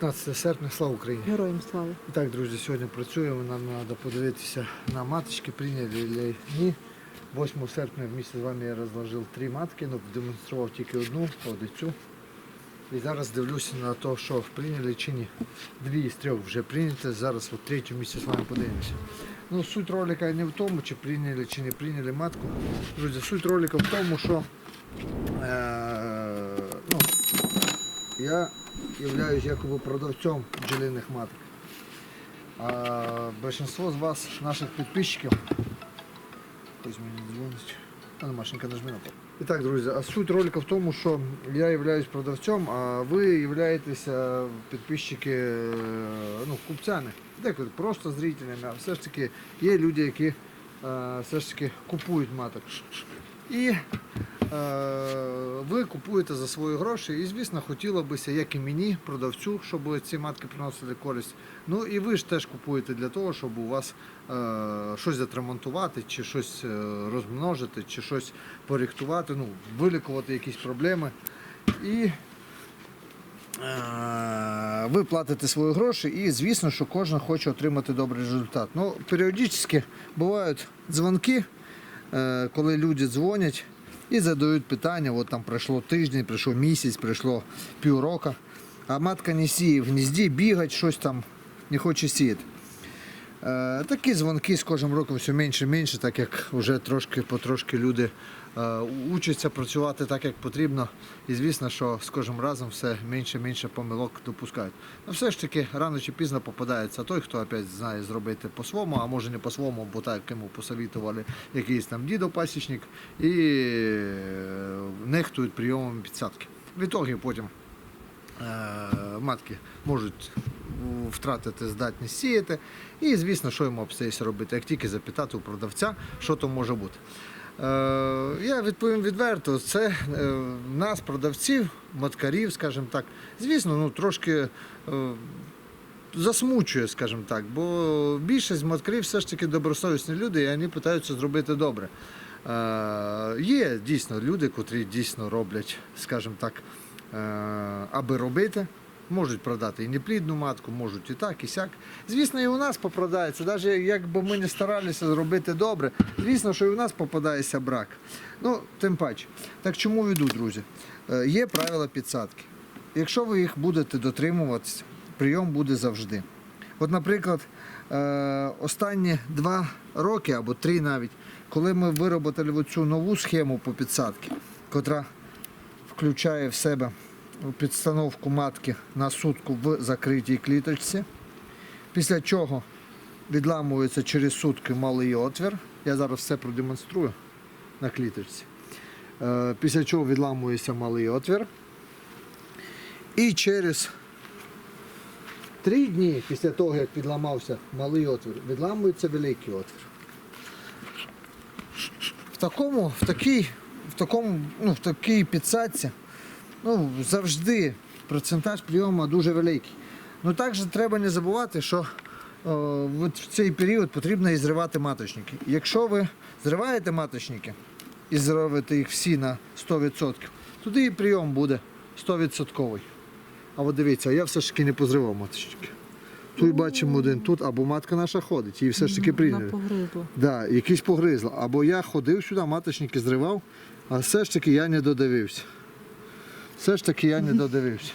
Друзі, вітаю. 15 серпня, слава Україні. Героям слава. І так, друзі, сьогодні працюємо. Нам треба подивитися на маточки, прийняли чи ні. 8 серпня вместе з вами я розложив три матки, але демонстрував тільки одну, одицю. І зараз дивлюся на те, що прийняли чи ні. Дві з трьох вже прийняті, зараз от третю місяць з вами подивимося. Ну, суть ролика не в тому, чи прийняли, чи не прийняли матку. Друзі, суть ролика в тому, що е, ну, я являюсь якоби продавцом бджолиних маток. А большинство з вас, наших підписчиків, хтось мені дзвонить. А ну, Машенька, нажми на. І так, друзі, а суть ролика в тому, що я являюсь продавцем, а ви являєтеся підписчики, е, ну, купцями. Деколи просто зрителями, а все ж таки є люди, які е, все ж таки купують маток. І ви купуєте за свої гроші. І, звісно, хотіло бися, як і мені, продавцю, щоб ці матки приносили користь. Ну і ви ж теж купуєте для того, щоб у вас е, щось відремонтувати, чи щось е, розмножити, чи щось порихтувати, ну, вилікувати якісь проблеми. І Е, ви платите свої гроші, і звісно, що кожен хоче отримати добрий результат. Ну, періодично бувають дзвонки, е, коли люди дзвонять і задають питання, от там пройшло тиждень, пройшов місяць, пройшло півроку, а матка не сіє в гнізді, бігать, щось там не хоче сіяти. Е, Такі дзвонки з кожним роком все менше і менше, так як вже трошки потрошки люди е, учаться працювати так, як потрібно. І звісно, що з кожним разом все менше і менше помилок допускають. Ну все ж таки рано чи пізно попадається той, хто опять знає зробити по-своєму, а може не по-своєму, бо так йому посовітували якийсь там дідо-пасічник і е, нехтують прийомом підсадки. В ітогі потім матки можуть втратити здатність сіяти. І, звісно, що йому обстається робити, як тільки запитати у продавця, що то може бути. Е, я відповім відверто, це е, нас, продавців, маткарів, скажімо так, звісно, ну трошки. Е, Засмучує, скажімо так, бо більшість маткарів все ж таки добросовісні люди, і вони питаються зробити добре. Е, є дійсно люди, котрі дійсно роблять, скажімо так, е, аби робити. Можуть продати і неплідну матку, можуть і так, і сяк. Звісно, і у нас попадається, навіть якби ми не старалися зробити добре, звісно, що і у нас попадається брак. Ну, тим паче. Так чому веду, друзі? Е, Є правила підсадки. Якщо ви їх будете дотримуватися, прийом буде завжди. От, наприклад, е, останні два роки або три навіть, коли ми виробили цю нову схему по підсадці, котра включає в себе підстановку матки на сутку в закритій кліточці, після чого відламується через сутки малий отвір. Я зараз все продемонструю на кліточці. Е, Після чого відламується малий отвір. І через три дні після того, як відламався малий отвір, відламується великий отвір. В такому, в такій, в такому, ну, в такій підсадці ну, завжди процентаж прийому дуже великий. Ну також треба не забувати, що о, в цей період потрібно і зривати маточники. Якщо ви зриваєте маточники і зриваєте їх всі на 100%, тоді і прийом буде 100%. А от дивіться, я все ж таки не позривав маточники. Тут бачимо один тут, або матка наша ходить, її все ж таки Вона прийняли. Да, якийсь погризла. Або я ходив сюди, маточники зривав, а все ж таки я не додивився. Все ж таки я не додивився.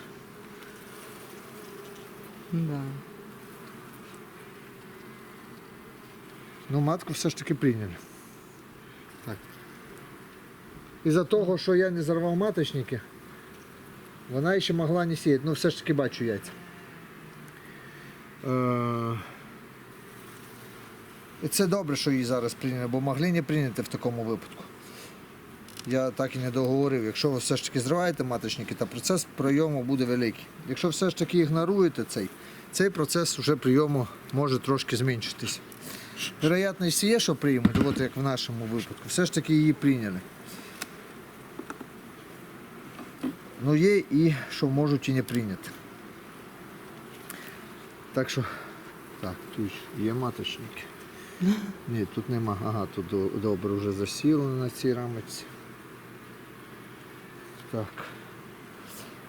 Да. Ну, матку все ж таки прийняли. Так. Із-за того, що я не зарвав маточники, вона ще могла не сіяти. Ну, все ж таки бачу яйця. Е, І це добре, що її зараз прийняли, бо могли не прийняти в такому випадку. Я так і не договорив. Якщо ви все ж таки зриваєте маточники, то процес прийому буде великий. Якщо все ж таки ігноруєте цей, цей процес вже прийому може трошки зменшитись. Вероятність є, що приймуть, от як в нашому випадку, все ж таки її прийняли. Ну є і що можуть і не прийняти. Так що, так, тут є маточники. Ні, тут нема. Ага, тут добре вже засіло на цій рамочці. Так.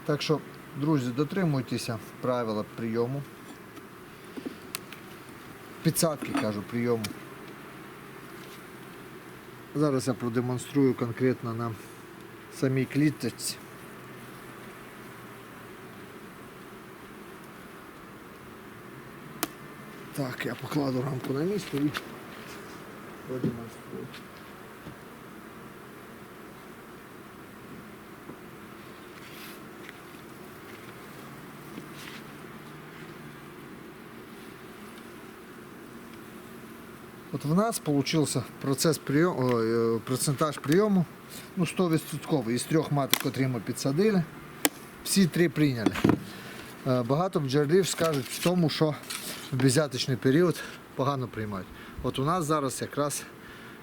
Так що Друзі, дотримуйтеся правила прийому. Підсадки, кажу, прийому. Зараз я продемонструю конкретно на самій кліточці. Так, я покладу рамку на місце і продемонструю. От в нас получился процес прийому, е, процентаж прийому ну, 100%. Із трьох маток, котрі ми підсадили, всі три прийняли. Е, Багато бджолів скажуть в тому, що в безяточний період погано приймають. От у нас зараз якраз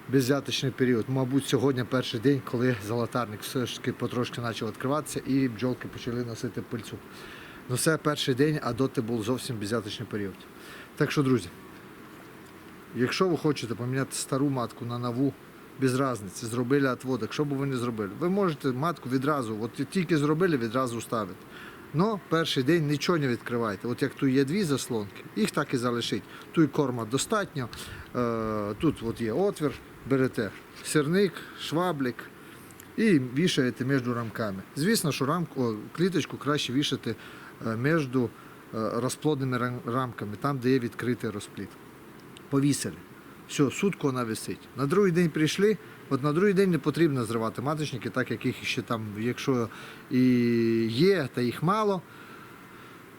безяточний період. Мабуть, сьогодні перший день, коли золотарник все ж таки потрошки почав відкриватися і бджолки почали носити пильцю. Ну це перший день, а доти був зовсім безяточний період. Так що, друзі, Якщо ви хочете поміняти стару матку на нову, без різниці, зробили отводок, що б ви не зробили, ви можете матку відразу, от тільки зробили, відразу ставити. Но перший день нічого не відкривайте. От як тут є дві заслонки, їх так і залишить. Тут корма достатньо, е, тут от є отвір, берете сирник, шваблік і вішаєте між рамками. Звісно, що рамку, кліточку краще вішати е, між е, розплодними рамками, там, де є відкритий розплід повісили. Все, сутку вона висить. На другий день прийшли, от на другий день не потрібно зривати маточники, так як їх ще там, якщо і є, та їх мало.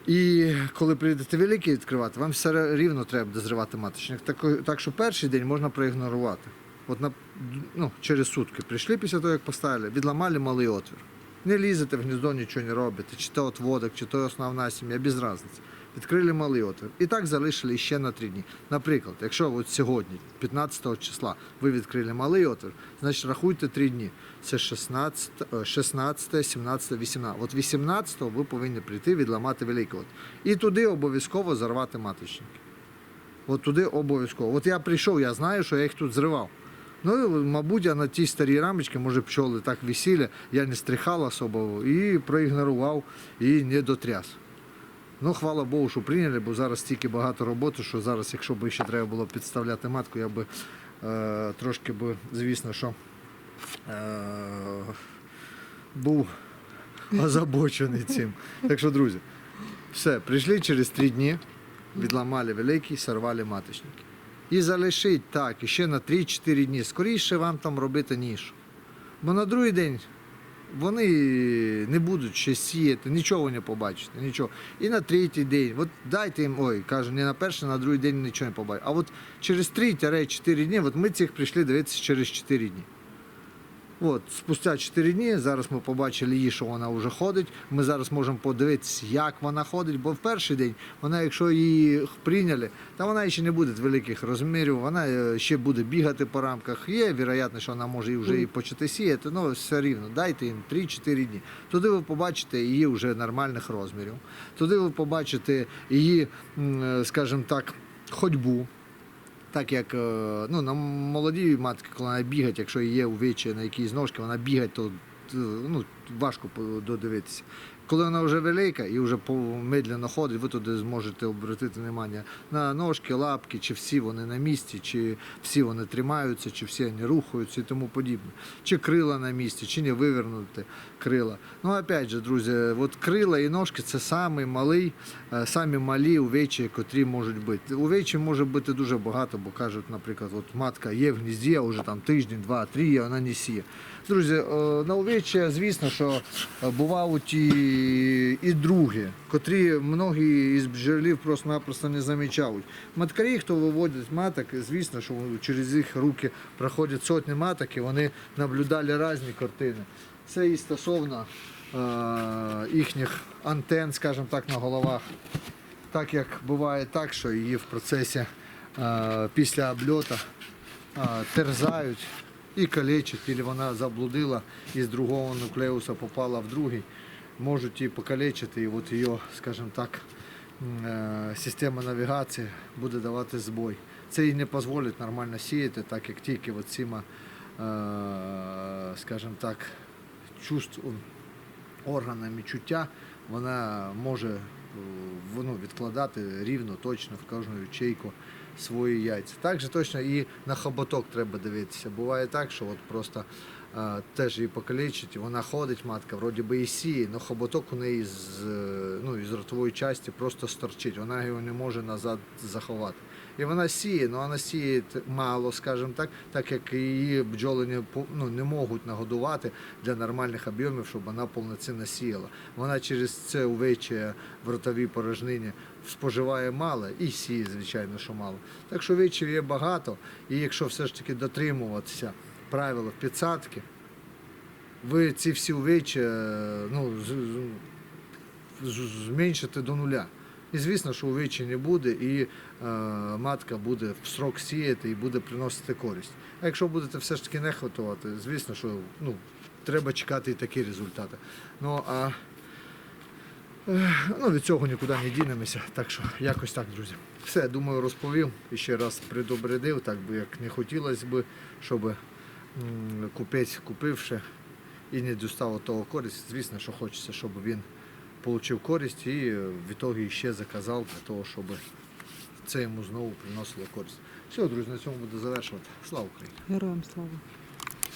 І коли прийдете великі відкривати, вам все рівно треба буде зривати маточник. Так, так що перший день можна проігнорувати. От на, ну, через сутки прийшли після того, як поставили, відламали малий отвір. Не лізете в гніздо, нічого не робите, чи то отводок, чи то основна сім'я, без різниці. Відкрили малий отвір. І так залишили ще на три дні. Наприклад, якщо от сьогодні, 15 числа, ви відкрили малий отвір, значить рахуйте три дні. Це 16, е, 16 17, 18. От 18 ви повинні прийти відламати великий отвір. І туди обов'язково зарвати маточники. От туди обов'язково. От я прийшов, я знаю, що я їх тут зривав. Ну, мабуть, я на тій старій рамочці, може, пчоли так висіли, я не стрихав особо і проігнорував, і не дотряс. Ну, хвала Богу, що прийняли, бо зараз стільки багато роботи, що зараз, якщо б ще треба було підставляти матку, я би е, трошки би, звісно, що е, був озабочений цим. Так що, друзі, все, прийшли через три дні, відламали великий, сорвали маточники. І залишить так, і ще на 3-4 дні. Скоріше вам там робити ніж. Бо на другий день вони не будуть ще сіяти, нічого не побачите, нічого. І на третій день, от дайте їм, ой, кажу, не на перший, на другий день нічого не побачите. А от через 3-4 дні, от ми цих прийшли дивитися через 4 дні. От, спустя 4 дні, зараз ми побачили її, що вона вже ходить. Ми зараз можемо подивитися, як вона ходить, бо в перший день вона, якщо її прийняли, то вона ще не буде великих розмірів, вона е, ще буде бігати по рамках. Є вероятність, що вона може вже і почати сіяти, але все рівно, дайте їм 3-4 дні. Туди ви побачите її вже нормальних розмірів. Туди ви побачите її, е, скажімо так, ходьбу. Так як е, ну, на молодій матки, коли вона бігать, якщо є увечі на якійсь ножки, вона бігать, то е, ну, важко додивитися. Коли вона вже велика і вже медленно ходить, ви туди зможете обратити увагу на ножки, лапки, чи всі вони на місці, чи всі вони тримаються, чи всі вони рухаються і тому подібне. Чи крила на місці, чи не вивернути крила. Ну, опять же, друзі, от крила і ножки це самий малий, е, самі малі увечі, котрі можуть бути. Увечі може бути дуже багато, бо кажуть, наприклад, от матка є в гнізді, а вже там тиждень, два, три, а вона не сіє. Друзі, е, на увечі, звісно, що е, бувають і, і другі, котрі многі із бджолів просто-напросто не замічають. Маткарі, хто виводять маток, звісно, що через їх руки проходять сотні маток, і вони наблюдали різні картини. Це і стосовно е, їхніх антен, скажімо так, на головах. Так як буває так, що її в процесі е, після обльоту е, терзають і калечать, або вона заблудила і з другого нуклеуса попала в другий, можуть її покалечити, і от її, скажімо так, е, система навігації буде давати збой. Це їй не дозволить нормально сіяти, так як тільки от цими, е, скажімо так, чувств, органами чуття вона може е, воно відкладати рівно, точно в кожну ячейку свої яйця. Так же точно і на хоботок треба дивитися. Буває так, що от просто теж її покалічить, вона ходить, матка, вроді би і сіє, але хоботок у неї з, е, ну, із ротової частини просто сторчить, вона його не може назад заховати. І вона сіє, але вона сіє мало, скажімо так, так як її бджоли не, ну, не можуть нагодувати для нормальних об'ємів, щоб вона повноцінно сіяла. Вона через це увече в ротовій порожнині споживає мало і сіє, звичайно, що мало. Так що вечів є багато, і якщо все ж таки дотримуватися правил підсадки, ви ці всі увечі ну, з- з- зменшите до нуля. І звісно, що увечі не буде, і е, матка буде в срок сіяти і буде приносити користь. А якщо будете все ж таки не хватувати, звісно, що ну, треба чекати і такі результати. Ну а е, ну, від цього нікуди не дінемося. Так що якось так, друзі. Все, думаю, розповів і ще раз предобредив, так би як не хотілося б, щоб купець купивши і не дістав того користь. Звісно, що хочеться, щоб він отримав користь і від в ітогі ще заказав для того, щоб це йому знову приносило користь. Все, друзі, на цьому буду завершувати. Слава Україні! Героям слава.